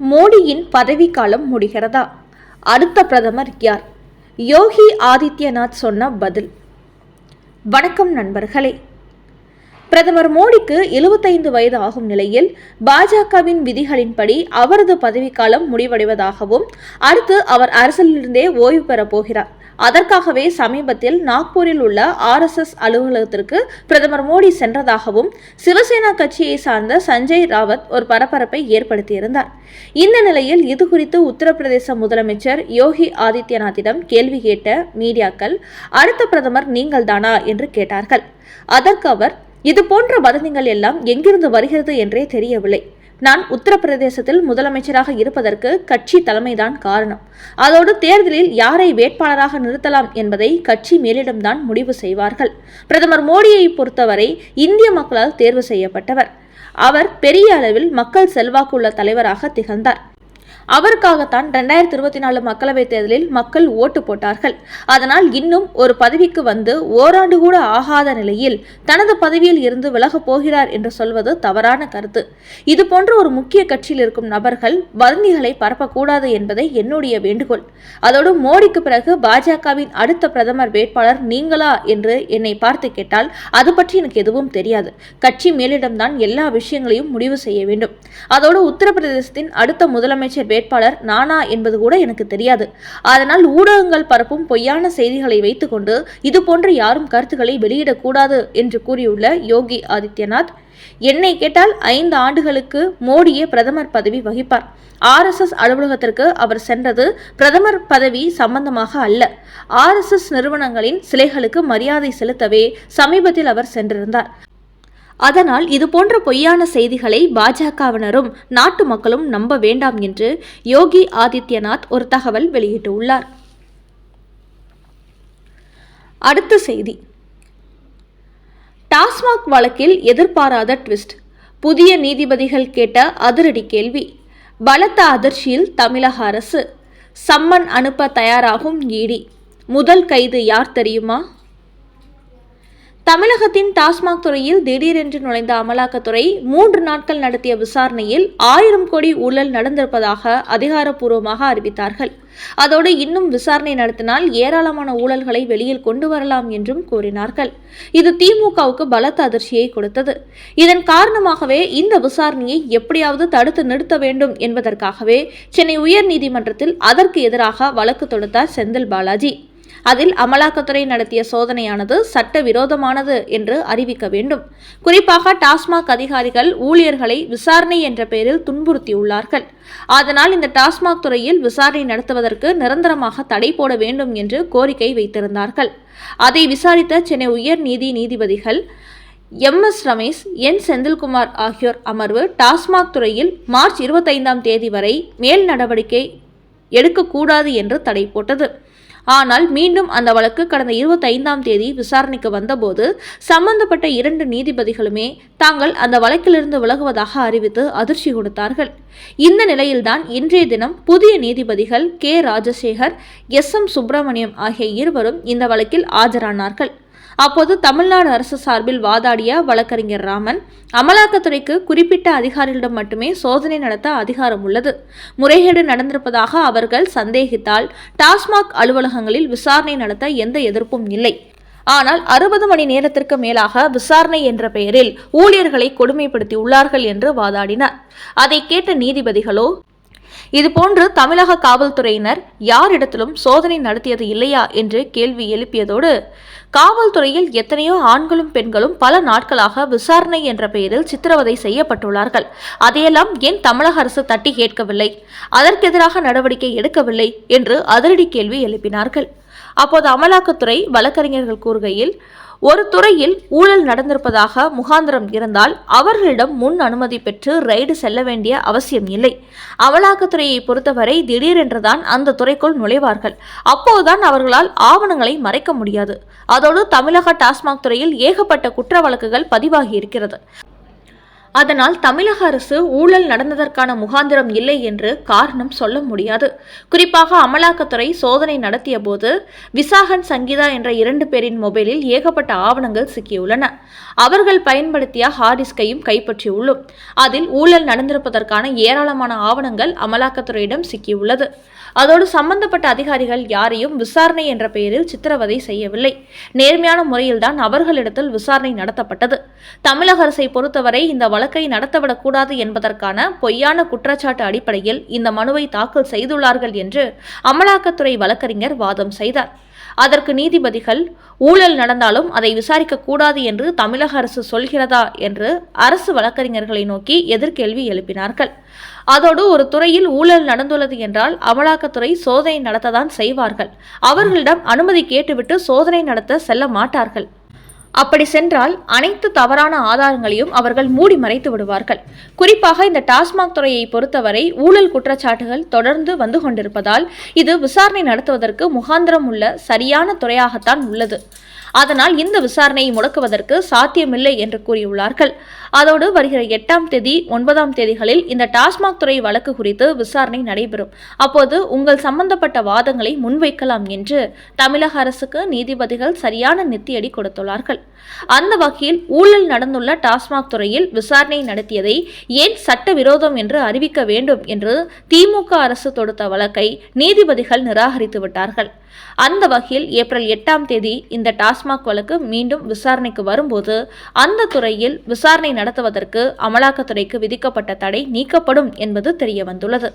மோடியின் பதவிக்காலம் முடிகிறதா? அடுத்த பிரதமர் யார்? யோகி ஆதித்யநாத் சொன்ன பதில். வணக்கம் நண்பர்களே. பிரதமர் மோடிக்கு 75 வயது ஆகும் நிலையில் பாஜகவின் விதிகளின்படி அவரது பதவிக்காலம் முடிவடைவதாகவும் அடுத்து அவர் அரசியலிருந்தே ஓய்வு பெறப் போகிறார். அதற்காகவே சமீபத்தில் நாக்பூரில் உள்ள ஆர்எஸ்எஸ் அலுவலகத்திற்கு பிரதமர் மோடி சென்றதாகவும் சிவசேனா கட்சியை சார்ந்த சஞ்சய் ராவத் ஒரு பரபரப்பை ஏற்படுத்தியிருந்தார். இந்த நிலையில் இது குறித்து உத்தரப்பிரதேச முதலமைச்சர் யோகி ஆதித்யநாத்திடம் கேள்வி கேட்ட மீடியாக்கள் அடுத்த பிரதமர் நீங்கள்தானா என்று கேட்டார்கள். அதற்கு அவர் இது போன்ற வதந்திகள் எல்லாம் எங்கிருந்து வருகிறது என்றே தெரியவில்லை. நான் உத்தரப்பிரதேசத்தில் முதலமைச்சராக இருப்பதற்கு கட்சி தலைமைதான் காரணம். அதோடு தேர்தலில் யாரை வேட்பாளராக நிறுத்தலாம் என்பதை கட்சி மேலிடம்தான் முடிவு செய்வார்கள். பிரதமர் மோடியை பொறுத்தவரை இந்திய மக்களால் தேர்வு செய்யப்பட்டவர். அவர் பெரிய அளவில் மக்கள் செல்வாக்குள்ள தலைவராக திகழ்ந்தார். அவருக்காகத்தான் ரெண்டாயிரத்தி இருபத்தி நாலு மக்களவைத் தேர்தலில் மக்கள் ஓட்டு போட்டார்கள். அதனால் இன்னும் ஒரு பதவிக்கு வந்து ஓராண்டு கூட ஆகாத நிலையில் தனது பதவியில் இருந்து விலகப் போகிறார் என்று சொல்வது தவறான கருத்து. இது போன்ற ஒரு முக்கிய கட்சியில் இருக்கும் நபர்கள் வதந்திகளை பரப்பக்கூடாது என்பதை என்னுடைய வேண்டுகோள். அதோடு மோடிக்கு பிறகு பாஜகவின் அடுத்த பிரதமர் வேட்பாளர் நீங்களா என்று என்னை பார்த்து கேட்டால் அது பற்றி எனக்கு எதுவும் தெரியாது. கட்சி மேலிடம்தான் எல்லா விஷயங்களையும் முடிவு செய்ய வேண்டும். அதோடு உத்தரப்பிரதேசத்தின் அடுத்த முதலமைச்சர் வேட்பாளர் நானா என்பது கூட எனக்கு தெரியாது. அதனால் ஊடகங்கள் பரப்பும் பொய்யான செய்திகளை வைத்துக்கொண்டு இது போன்ற யாரும் கருத்துக்களை வெளியிடக்கூடாது என்று கூறியுள்ள யோகி ஆதித்யநாத் என்னை கேட்டால் ஐந்து ஆண்டுகளுக்கு மோடியே பிரதமர் பதவி வகிப்பார். ஆர்எஸ்எஸ் அலுவலகத்திற்கு அவர் சென்றது பிரதமர் பதவி சம்பந்தமாக அல்ல. ஆர்எஸ்எஸ் நிறுவனங்களின் சிலைகளுக்கு மரியாதை செலுத்தவே சமீபத்தில் அவர் சென்றிருந்தார். அதனால் இது போன்ற பொய்யான செய்திகளை பாஜகவினரும் நாட்டு மக்களும் நம்ப வேண்டாம் என்று யோகி ஆதித்யநாத் ஒரு தகவல் வெளியிட்டுள்ளார். அடுத்த செய்தி. டாஸ்மாக் வழக்கில் எதிர்பாராத ட்விஸ்ட். புதிய நீதிபதிகள் கேட்ட அதிரடி கேள்வி. பலத்த அதிர்ச்சியில் தமிழக அரசு. சம்மன் அனுப்ப தயாராகும் ஈடி முதல் கைது யார் தெரியுமா? தமிழகத்தின் டாஸ்மாக் துறையில் திடீரென்று நுழைந்த அமலாக்கத்துறை மூன்று நாட்கள் நடத்திய விசாரணையில் ஆயிரம் கோடி ஊழல் நடந்திருப்பதாக அதிகாரப்பூர்வமாக அறிவித்தார்கள். அதோடு இன்னும் விசாரணை நடத்தினால் ஏராளமான ஊழல்களை வெளியில் கொண்டு வரலாம் என்றும் கூறினார்கள். இது திமுகவுக்கு பலத்த அதிர்ச்சியை கொடுத்தது. இதன் காரணமாகவே இந்த விசாரணையை எப்படியாவது தடுத்து நிறுத்த வேண்டும் என்பதற்காகவே சென்னை உயர்நீதிமன்றத்தில் அதற்கு எதிராக வழக்கு தொடுத்தார் செந்தில் பாலாஜி. அதில் அமலாக்கத்துறை நடத்திய சோதனையானது சட்டவிரோதமானது என்று அறிவிக்க வேண்டும். குறிப்பாக டாஸ்மாக் அதிகாரிகள் ஊழியர்களை விசாரணை என்ற பெயரில் துன்புறுத்தியுள்ளார்கள். அதனால் இந்த டாஸ்மாக் துறையில் விசாரணை நடத்துவதற்கு நிரந்தரமாக தடை போட வேண்டும் என்று கோரிக்கை வைத்திருந்தார்கள். அதை விசாரித்த சென்னை உயர் நீதி நீதிபதிகள் M. S. Ramesh N. Senthilkumar ஆகியோர் அமர்வு டாஸ்மாக் துறையில் மார்ச் இருபத்தைந்தாம் தேதி வரை மேல் நடவடிக்கை எடுக்கக்கூடாது என்று தடை போட்டது. ஆனால் மீண்டும் அந்த வழக்கு கடந்த இருபத்தைந்தாம் தேதி விசாரணைக்கு வந்தபோது சம்பந்தப்பட்ட இரண்டு நீதிபதிகளுமே தாங்கள் அந்த வழக்கிலிருந்து விலகுவதாக அறிவித்து அதிர்ச்சி கொடுத்தார்கள். இந்த நிலையில்தான் இன்றைய தினம் புதிய நீதிபதிகள் K. Rajasekar S. M. Subramaniam ஆகிய இருவரும் இந்த வழக்கில் ஆஜரானார்கள். அப்போது தமிழ்நாடு அரசு சார்பில் வாதாடிய வழக்கறிஞர் ராமன் அமலாக்கத்துறைக்கு குறிப்பிட்ட அதிகாரிகளிடம் மட்டுமே சோதனை நடத்த அதிகாரம் உள்ளது. முறைகேடு நடந்திருப்பதாக அவர்கள் சந்தேகித்தால் டாஸ்மாக் அலுவலகங்களில் விசாரணை நடத்த எந்த எதிர்ப்பும் இல்லை. ஆனால் அறுபது மணி நேரத்திற்கு மேலாக விசாரணை என்ற பெயரில் ஊழியர்களை கொடுமைப்படுத்தி உள்ளார்கள் என்று வாதாடினார். அதை கேட்ட நீதிபதிகளோ இதுபோன்று தமிழக காவல்துறையினர் யாரிடத்திலும் சோதனை நடத்தியது இல்லையா என்று கேள்வி எழுப்பியதோடு காவல்துறையில் எத்தனையோ ஆண்களும் பெண்களும் பல நாட்களாக விசாரணை என்ற பெயரில் சித்திரவதை செய்யப்பட்டுள்ளார்கள். அதையெல்லாம் ஏன் தமிழக அரசு தட்டி கேட்கவில்லை? அதற்கெதிராக நடவடிக்கை எடுக்கவில்லை என்று அதிரடி கேள்வி எழுப்பினார்கள். அப்போது அமலாக்கத்துறை வழக்கறிஞர்கள் கூறுகையில் ஒரு துறையில் ஊழல் நடந்திருப்பதாக முகாந்திரம் இருந்தால் அவர்களிடம் முன் அனுமதி பெற்று ரைடு செல்ல வேண்டிய அவசியம் இல்லை. அமலாக்கத்துறையை பொறுத்தவரை திடீரென்றுதான் அந்த துறைக்குள் நுழைவார்கள். அப்போதுதான் அவர்களால் ஆவணங்களை மறைக்க முடியாது. அதோடு தமிழக டாஸ்மாக் துறையில் ஏகப்பட்ட குற்ற வழக்குகள் பதிவாகி இருக்கிறது. அதனால் தமிழக அரசு ஊழல் நடந்ததற்கான முகாந்திரம் இல்லை என்று காரணம் சொல்ல முடியாது. குறிப்பாக அமலாக்கத்துறை சோதனை நடத்திய போது விசாகன் சங்கீதா என்ற இரண்டு பேரின் மொபைலில் ஏகப்பட்ட ஆவணங்கள் சிக்கியுள்ளன. அவர்கள் பயன்படுத்திய ஹார்டிஸ்கையும் கைப்பற்றியுள்ளோம். அதில் ஊழல் நடந்திருப்பதற்கான ஏராளமான ஆவணங்கள் அமலாக்கத்துறையிடம் சிக்கியுள்ளது. அதோடு சம்பந்தப்பட்ட அதிகாரிகள் யாரையும் விசாரணை என்ற பெயரில் சித்திரவதை செய்யவில்லை. நேர்மையான முறையில்தான் அவர்களிடத்தில் விசாரணை நடத்தப்பட்டது. தமிழக அரசை பொறுத்தவரை இந்த வழக்கை நடத்தவிடக்கூடாது என்பதற்கான பொய்யான குற்றச்சாட்டு அடிப்படையில் இந்த மனுவை தாக்கல் செய்துள்ளார்கள் என்று அமலாக்கத்துறை வழக்கறிஞர் வாதம் செய்தார். அதற்கு நீதிபதிகள் ஊழல் நடந்தாலும் அதை விசாரிக்க கூடாது என்று தமிழக அரசு சொல்கிறதா? என்று அரசு வழக்கறிஞர்களை நோக்கி எதிர்கேள்வி எழுப்பினார்கள். அதோடு ஒரு துறையில் ஊழல் நடந்துள்ளது என்றால் அமலாக்கத்துறை சோதனை நடத்ததான் செய்வார்கள். அவர்களிடம் அனுமதி கேட்டுவிட்டு சோதனை நடத்த செல்ல மாட்டார்கள். அப்படி சென்றால் அனைத்து தவறான ஆதாரங்களையும் அவர்கள் மூடி மறைத்து விடுவார்கள். குறிப்பாக இந்த டாஸ்மாக் துறையை பொறுத்தவரை ஊழல் குற்றச்சாட்டுகள் தொடர்ந்து வந்து கொண்டிருப்பதால் இது விசாரணை நடத்துவதற்கு முகாந்திரம் உள்ள சரியான துறையாகத்தான் உள்ளது. அதனால் இந்த விசாரணையை முடக்குவதற்கு சாத்தியமில்லை என்று கூறியுள்ளார்கள். அதோடு வருகிற எட்டாம் தேதி ஒன்பதாம் தேதிகளில் இந்த டாஸ்மாக் துறை வழக்கு குறித்து விசாரணை நடைபெறும். அப்போது உங்கள் சம்பந்தப்பட்ட வாதங்களை முன்வைக்கலாம் என்று தமிழக அரசுக்கு நீதிபதிகள் சரியான நெத்தியடி கொடுத்துள்ளார்கள். அந்த வகையில் ஊழல் நடந்துள்ள டாஸ்மாக் துறையில் விசாரணை நடத்தியதை ஏன் சட்டவிரோதம் என்று அறிவிக்க வேண்டும் என்று திமுக அரசு தொடுத்த வழக்கை நீதிபதிகள் நிராகரித்து விட்டார்கள். அந்த வகையில் ஏப்ரல் எட்டாம் தேதி இந்த டாஸ்மாக் வழக்கு மீண்டும் விசாரணைக்கு வரும்போது அந்த துறையில் விசாரணை நடத்துவதற்கு அமலாக்கத்துறைக்கு விதிக்கப்பட்ட தடை நீக்கப்படும் என்பது தெரிய வந்துள்ளது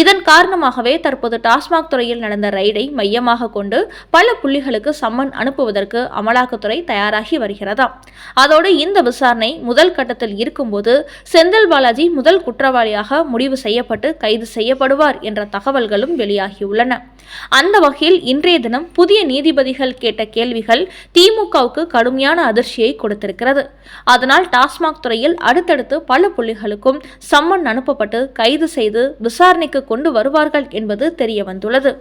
இதன் காரணமாகவே தற்போது டாஸ்மாக் துறையில் நடந்த ரைடை மையமாக கொண்டு பல புள்ளிகளுக்கு சம்மன் அனுப்புவதற்கு அமலாக்கத்துறை தயாராகி வருகிறதாம். அதோடு இந்த விசாரணை முதல் கட்டத்தில் இருக்கும்போது செந்தில் பாலாஜி முதல் குற்றவாளியாக முடிவு செய்யப்பட்டு கைது செய்யப்படுவார் என்ற தகவல்களும் வெளியாகியுள்ளன. அந்த வகையில் இன்றைய தினம் புதிய நீதிபதிகள் கேட்ட கேள்விகள் திமுகவுக்கு கடுமையான அதிர்ச்சியை கொடுத்திருக்கிறது. அதனால் டாஸ்மாக் டாஸ்மாக் துறையில் அடுத்தடுத்து பல புள்ளிகளுக்கும் சம்மன் அனுப்பப்பட்டு கைது செய்து விசாரணைக்கு கொண்டு வருவார்கள் என்பது தெரிய வந்துள்ளது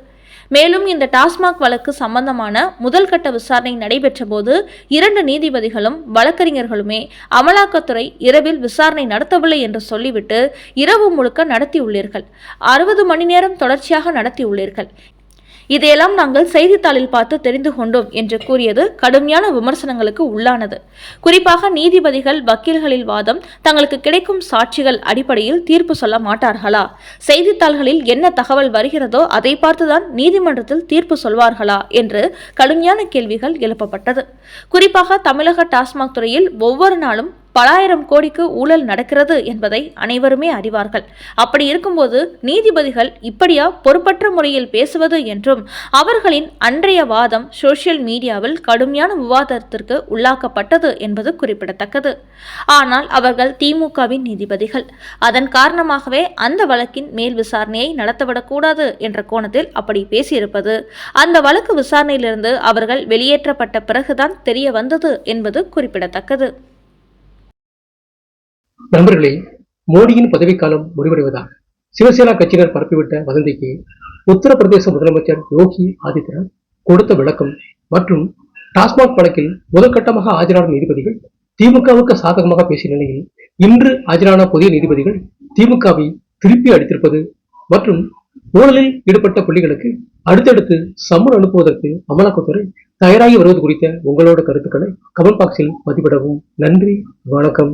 மேலும் இந்த டாஸ்மாக் வழக்கு சம்பந்தமான முதல் கட்ட விசாரணை நடைபெற்ற போது இரண்டு நீதிபதிகளும் வழக்கறிஞர்களுமே அமலாக்கத்துறை இரவில் விசாரணை நடத்தவில்லை என்று சொல்லிவிட்டு இரவு முழுக்க நடத்தியுள்ளீர்கள். அறுபது மணி நேரம் தொடர்ச்சியாக நடத்தியுள்ளீர்கள். இதையெல்லாம் நாங்கள் செய்தித்தாளில் பார்த்து தெரிந்து கொண்டோம் என்று கூறியது கடுமையான விமர்சனங்களுக்கு உள்ளானது. குறிப்பாக நீதிபதிகள் வக்கீல்களில் வாதம் தங்களுக்கு கிடைக்கும் சாட்சிகள் அடிப்படையில் தீர்ப்பு சொல்ல மாட்டார்களா? செய்தித்தாள்களில் என்ன தகவல் வருகிறதோ அதை பார்த்துதான் நீதிமன்றத்தில் தீர்ப்பு சொல்வார்களா? என்று கடுமையான கேள்விகள் எழுப்பப்பட்டது. குறிப்பாக தமிழக டாஸ்மாக் துறையில் ஒவ்வொரு நாளும் பலாயிரம் கோடிக்கு ஊழல் நடக்கிறது என்பதை அனைவருமே அறிவார்கள். அப்படி இருக்கும்போது நீதிபதிகள் இப்படியா பொறுப்பற்ற முறையில் பேசுவது என்றும் அவர்களின் அன்றைய வாதம் சோசியல் மீடியாவில் கடுமையான விவாதத்திற்கு உள்ளாக்கப்பட்டது என்பது குறிப்பிடத்தக்கது. ஆனால் அவர்கள் திமுகவின் நீதிபதிகள். அதன் காரணமாகவே அந்த வழக்கின் மேல் விசாரணையை நடத்தவிடக்கூடாது என்ற கோணத்தில் அப்படி பேசியிருப்பது அந்த வழக்கு விசாரணையிலிருந்து அவர்கள் வெளியேற்றப்பட்ட பிறகுதான் தெரிய வந்தது என்பது குறிப்பிடத்தக்கது. நண்பர்களே மோடியின் பதவிக்காலம் முடிவடைவதாக சிவசேனா கட்சியினர் பரப்பிவிட்ட வதந்திக்கு உத்தரப்பிரதேச முதலமைச்சர் யோகி ஆதித்யநாத் கொடுத்த விளக்கம் மற்றும் டாஸ்மாக் வழக்கில் முதற்கட்டமாக ஆஜரான நீதிபதிகள் திமுகவுக்கு சாதகமாக பேசிய நிலையில் இன்று ஆஜரான புதிய நீதிபதிகள் திமுகவை திருப்பி அடித்திருப்பது மற்றும் ஊழலில் ஈடுபட்ட புள்ளிகளுக்கு அடுத்தடுத்து சம்மன் அனுப்புவதற்கு அமலாக்கத்துறை தயாராகி வருவது குறித்த உங்களோட கருத்துக்களை கமெண்ட் பாக்ஸில் பதிவிடவும். நன்றி வணக்கம்.